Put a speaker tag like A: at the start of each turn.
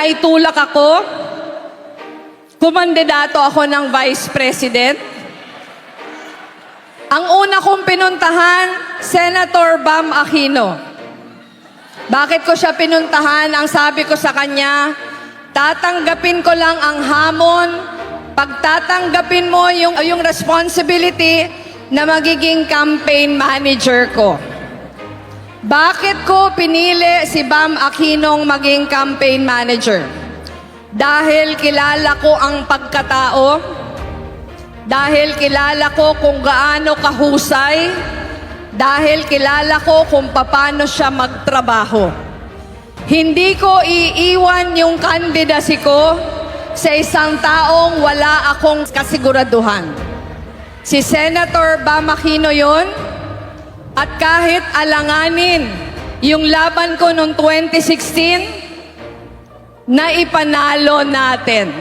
A: naitulak ako, kumandidato ako ng Vice President. Ang una kong pinuntahan, Senator Bam Aquino. Bakit ko siya pinuntahan? Ang sabi ko sa kanya, tatanggapin ko lang ang hamon, pagtatanggapin mo yung, yung responsibility na magiging campaign manager ko. Bakit ko pinili si Bam Aquinong maging campaign manager? Dahil kilala ko ang pagkatao, dahil kilala ko kung gaano kahusay, dahil kilala ko kung paano siya magtrabaho. Hindi ko iiwan yung candidacy ko sa isang taong wala akong kasiguraduhan. Si Senator Bam Aquino yun, at kahit alanganin yung laban ko noong 2016, na ipanalo natin.